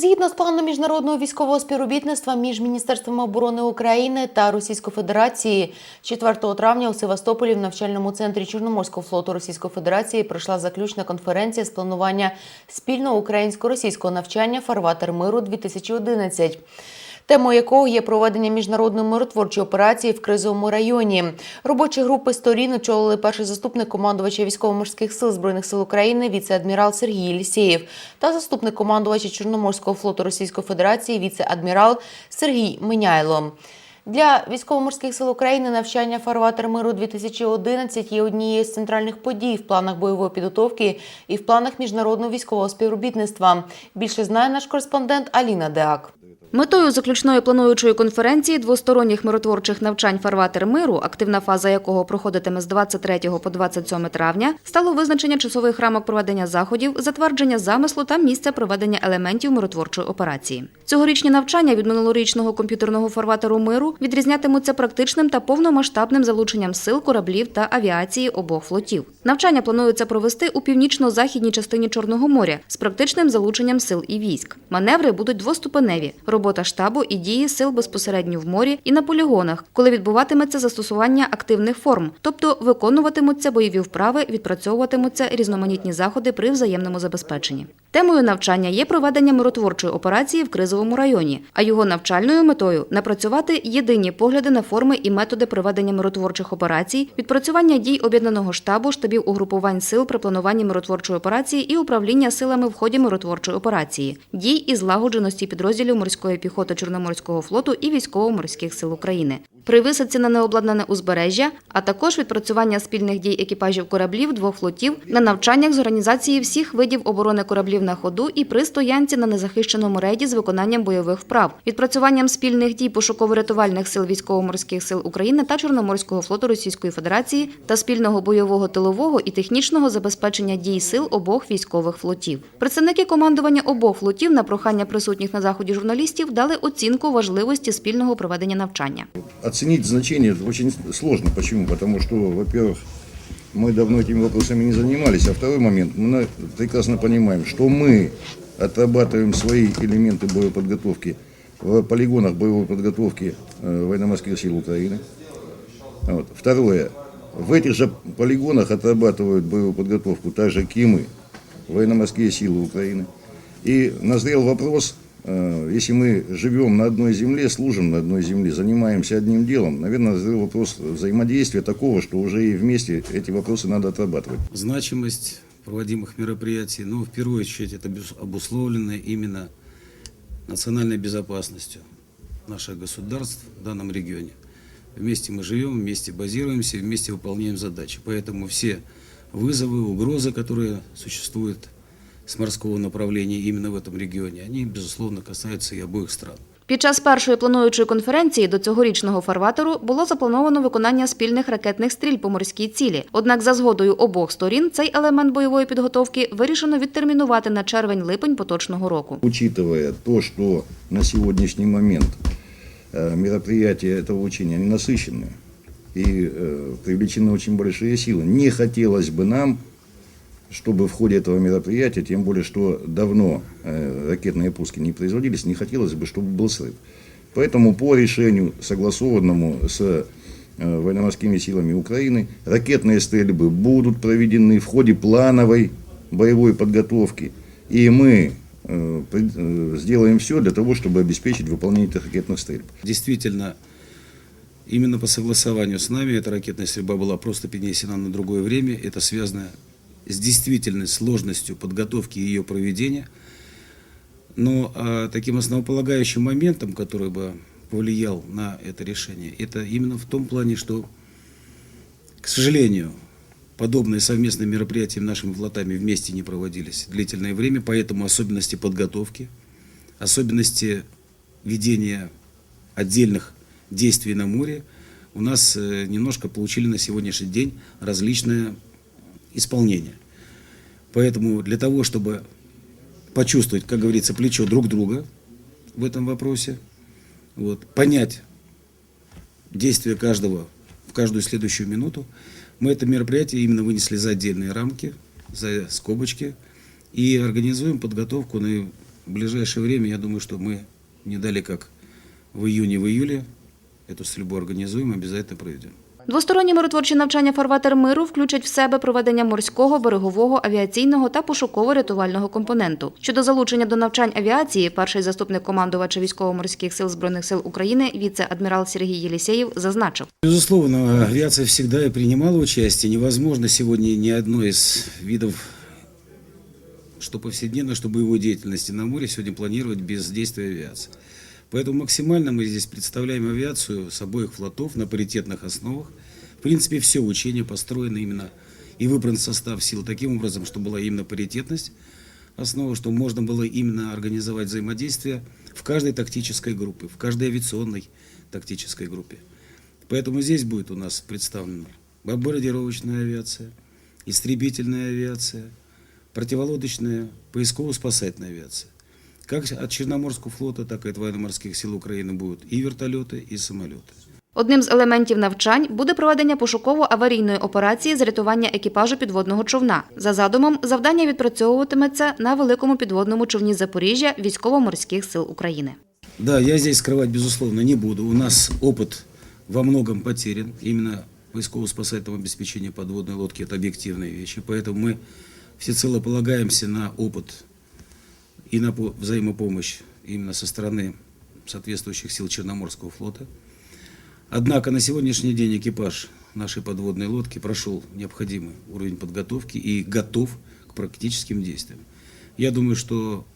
Згідно з планом міжнародного військового співробітництва між Міністерством оборони України та Російської Федерації 4 травня у Севастополі в навчальному центрі Чорноморського флоту Російської Федерації пройшла заключна конференція з планування спільного українсько-російського навчання Фарватер миру 2011 темою якого є проведення міжнародної миротворчої операції в кризовому районі. Робочі групи сторін очолили перший заступник командувача військово-морських сил збройних сил України віце-адмірал Сергій Єлісєєв та заступник командувача Чорноморського флоту Російської Федерації віце-адмірал Сергій Миняйло. Для військово-морських сил України навчання Фарватер миру 2011 є однією з центральних подій в планах бойової підготовки і в планах міжнародного військового співробітництва. Більше знає наш кореспондент Аліна Деак. Метою заключної плануючої конференції двосторонніх миротворчих навчань «Фарватер миру», активна фаза якого проходитиме з 23 по 27 травня, стало визначення часових рамок проведення заходів, затвердження замислу та місця проведення елементів миротворчої операції. Цьогорічні навчання від минулорічного комп'ютерного фарватеру миру відрізнятимуться практичним та повномасштабним залученням сил, кораблів та авіації обох флотів. Навчання планується провести у північно-західній частині Чорного моря з практичним залученням сил і військ. Маневри будуть двоступеневі – робота штабу і дії сил безпосередньо в морі і на полігонах, коли відбуватиметься застосування активних форм, тобто виконуватимуться бойові вправи, відпрацьовуватимуться різноманітні заходи при взаємному забезпеченні. Темою навчання є проведення миротворчої операції в кризовому районі, а його навчальною метою напрацювати єдині погляди на форми і методи проведення миротворчих операцій, відпрацювання дій об'єднаного штабу, штабів угрупувань сил при плануванні миротворчої операції і управління силами в ході миротворчої операції, дій і злагодженості підрозділів морської піхоти Чорноморського флоту і військово-морських сил України. При висадці на необладнане узбережжя, а також відпрацювання спільних дій екіпажів кораблів двох флотів на навчаннях з організації всіх видів оборони кораблів на ходу і при стоянці на незахищеному рейді з виконанням бойових вправ, відпрацюванням спільних дій пошуково-рятувальних сил військово-морських сил України та Чорноморського флоту Російської Федерації та спільного бойового тилового і технічного забезпечення дій сил обох військових флотів. Представники командування обох флотів на прохання присутніх на заході журналістів дали оцінку важливості спільного проведення навчання. Оценить значение очень сложно. Почему? Потому что, во-первых, мы давно этими вопросами не занимались, а второй момент, мы прекрасно понимаем, что мы отрабатываем свои элементы боеподготовки в полигонах боевой подготовки э, военно-морских сил Украины. Вот. Второе, в этих же полигонах отрабатывают боевую подготовку так же, как и мы, военно-морские силы Украины. И назрел вопрос, если мы живем на одной земле, служим на одной земле, занимаемся одним делом, наверное, назрел вопрос взаимодействия такого, что уже и вместе эти вопросы надо отрабатывать. значимость проводимых мероприятий, но в первую очередь это обусловлено именно национальной безопасностью наших государств в данном регионе. Вместе мы живем, вместе базируемся, вместе выполняем задачи. Поэтому все вызовы, угрозы, которые существуют с морского направления именно в этом регионе, они, безусловно, касаются и обоих стран. Під час першої плануючої конференції до цьогорічного фарватеру було заплановано виконання спільних ракетних стріль по морській цілі. Однак, за згодою обох сторін, цей елемент бойової підготовки вирішено відтермінувати на червень-липень поточного року. Учитывая то, что на сегодняшний момент э, мероприятия этого учения они насыщенные и э, привлечены очень большие силы, не хотелось бы нам, Чтобы в ходе этого мероприятия, тем более, что давно э, ракетные пуски не производились, не хотелось бы, чтобы был срыв. Поэтому по решению, согласованному с э, военно-морскими силами Украины, ракетные стрельбы будут проведены в ходе плановой боевой подготовки. И мы э, э, сделаем все для того, чтобы обеспечить выполнение этих ракетных стрельб. Действительно, именно по согласованию с нами эта ракетная стрельба была просто перенесена на другое время. Это связано с действительной сложностью подготовки и ее проведения. Но а, таким основополагающим моментом, который бы повлиял на это решение, это именно в том плане, что, к сожалению, подобные совместные мероприятия нашими флотами вместе не проводились длительное время, поэтому особенности подготовки, особенности ведения отдельных действий на море у нас э, немножко получили на сегодняшний день различное исполнение. Поэтому для того, чтобы почувствовать, как говорится, плечо друг друга в этом вопросе, вот, понять действия каждого в каждую следующую минуту, мы это мероприятие именно вынесли за отдельные рамки, за скобочки и организуем подготовку на ближайшее время, я думаю, что мы не дали как в июне, в июле эту стрельбу организуем, обязательно проведем. Двосторонні миротворчі навчання фарватер миру включать в себе проведення морського, берегового, авіаційного та пошуково-рятувального компоненту. Щодо залучення до навчань авіації, перший заступник командувача військово-морських сил збройних сил України, віце-адмірал Сергій Єлісєєв, зазначив. Безусловно, авиация всегда и принимала участие. Невозможно сегодня ни одной из видов, что повседневно, что боевой деятельности на море сегодня планировать без действия авиации. Поэтому максимально мы здесь представляем авиацию с обоих флотов на паритетных основах. В принципе, все учение построено именно и выбран состав сил таким образом, что была именно паритетность основа, что можно было именно организовать взаимодействие в каждой тактической группе, в каждой авиационной тактической группе. Поэтому здесь будет у нас представлена бомбардировочная авиация, истребительная авиация, противолодочная, поисково-спасательная авиация. Как от Черноморского флота, так и от военно-морских сил Украины будут и вертолеты, и самолеты. Одним з елементів навчань буде проведення пошуково-аварійної операції з рятування екіпажу підводного човна. За задумом, завдання відпрацьовуватиметься на великому підводному човні Запоріжжя військово-морських сил України. Да, я здесь скрывать, безусловно, не буду. У нас опыт во многом потерян. Именно поисково-спасательного обеспечения подводной лодки – это объективные вещи. Поэтому мы всецело полагаемся на опыт и на по- взаимопомощь именно со стороны соответствующих сил Черноморского флота. Однако на сегодняшний день экипаж нашей подводной лодки прошел необходимый уровень подготовки и готов к практическим действиям. Я думаю, что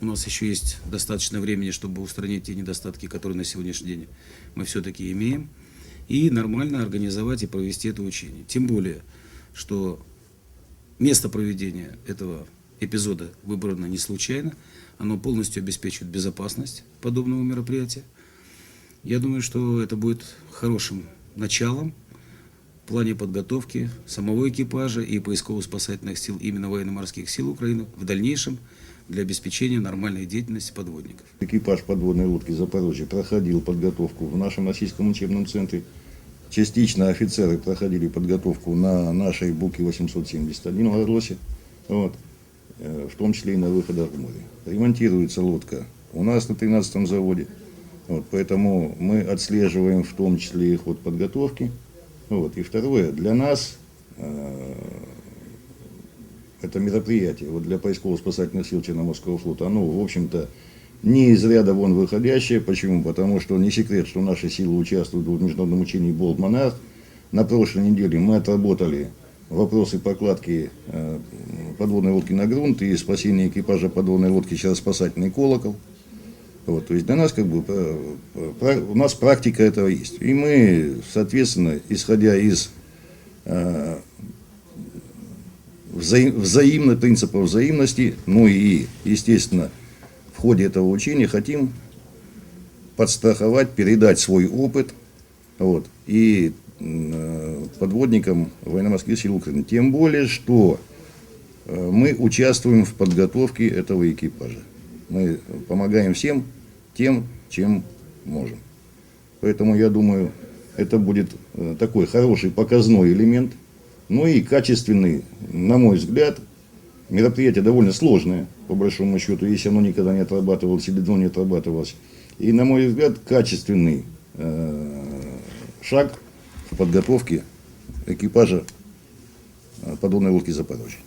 у нас еще есть достаточно времени, чтобы устранить те недостатки, которые на сегодняшний день мы все-таки имеем, и нормально организовать и провести это учение. Тем более, что место проведения этого эпизода выбрано не случайно, оно полностью обеспечивает безопасность подобного мероприятия. Я думаю, что это будет хорошим началом в плане подготовки самого экипажа и поисково-спасательных сил именно военно-морских сил Украины в дальнейшем для обеспечения нормальной деятельности подводников. Экипаж подводной лодки «Запорожье» проходил подготовку в нашем российском учебном центре. Частично офицеры проходили подготовку на нашей Буке 871 в Горосе, вот, в том числе и на выходах в море. Ремонтируется лодка у нас на 13-м заводе, вот, поэтому мы отслеживаем в том числе их ход подготовки. Вот. И второе, для нас э, это мероприятие вот для поисково-спасательных сил Черноморского флота, оно, в общем-то, не из ряда вон выходящее. Почему? Потому что не секрет, что наши силы участвуют в международном учении «Болт Монарх». На прошлой неделе мы отработали вопросы покладки э, подводной лодки на грунт и спасения экипажа подводной лодки через спасательный колокол. Вот, то есть для нас как бы э, пра- у нас практика этого есть. И мы, соответственно, исходя из э, взаим, взаимно, принципов взаимности, ну и, естественно, в ходе этого учения хотим подстраховать, передать свой опыт вот, и э, подводникам военно-морских сил Украины. Тем более, что э, мы участвуем в подготовке этого экипажа. Мы помогаем всем тем, чем можем. Поэтому я думаю, это будет э, такой хороший показной элемент, ну и качественный, на мой взгляд, мероприятие довольно сложное, по большому счету, если оно никогда не отрабатывалось или давно не отрабатывалось. И, на мой взгляд, качественный э, шаг в подготовке экипажа э, подводной лодки Запорожья.